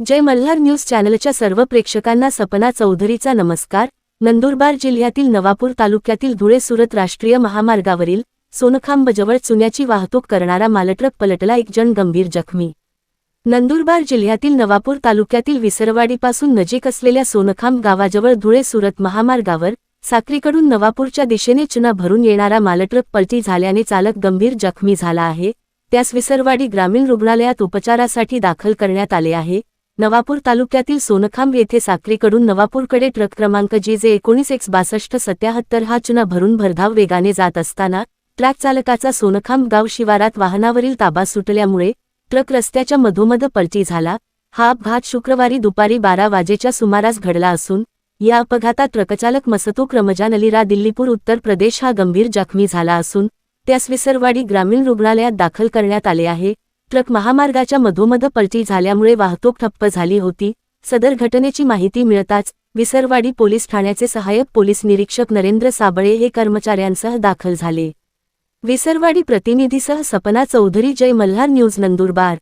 जय Malhar news चॅनलच्या सर्व प्रेक्षकांना सपना चौधरीचा नमस्कार. नंदुरबार जिल्ह्यातील नवापूर तालुक्यातील धुळे सुरत राष्ट्रीय महामार्गावरील सोनखांबजवळ चुन्याची वाहतूक करणारा मालट्रक पलटला एक जण गंभीर जखमी. नंदुरबार जिल्ह्यातील नवापूर तालुक्यातील विसरवाडीपासून नजीक असलेल्या सोनखांब गावाजवळ धुळे सुरत महामार्गावर साक्रीकडून नवापूरच्या दिशेने चुना भरून येणारा मालट्रक पलटी झाल्याने चालक गंभीर जखमी झाला आहे. त्यास विसरवाडी ग्रामीण रुग्णालयात उपचारासाठी दाखल करण्यात आले आहे. नवापूर तालुक्यातील सोनखांब येथे साक्रीकडून नवापूरकडे ट्रक क्रमांक जे जे एकोणीस एक्स बासष्ट सत्याहत्तर हा चुना भरून भरधाव वेगाने जात असताना ट्रॅक चालकाचा सोनखांब गाव शिवारात वाहनावरील ताबा सुटल्यामुळे ट्रक रस्त्याच्या मधोमध पलटी झाला. हा अपघात शुक्रवारी दुपारी बारा वाजेच्या सुमारास घडला असून या अपघातात ट्रकचालक मसतूक रमजान अलीरा दिल्लीपूर उत्तर प्रदेश हा गंभीर जखमी झाला असून त्यास विसरवाडी ग्रामीण रुग्णालयात दाखल करण्यात आले आहे. ट्रक महामार्गाच्या मधोमध पलटी झाल्यामुळे वाहतूक ठप्प झाली होती. सदर घटनेची माहिती मिळताच विसरवाडी पोलीस ठाण्याचे सहाय्यक पोलीस निरीक्षक नरेंद्र साबळे हे कर्मचाऱ्यांसह दाखल झाले. विसरवाडी प्रतिनिधीसह सपना चौधरी जय मल्हार न्यूज नंदुरबार.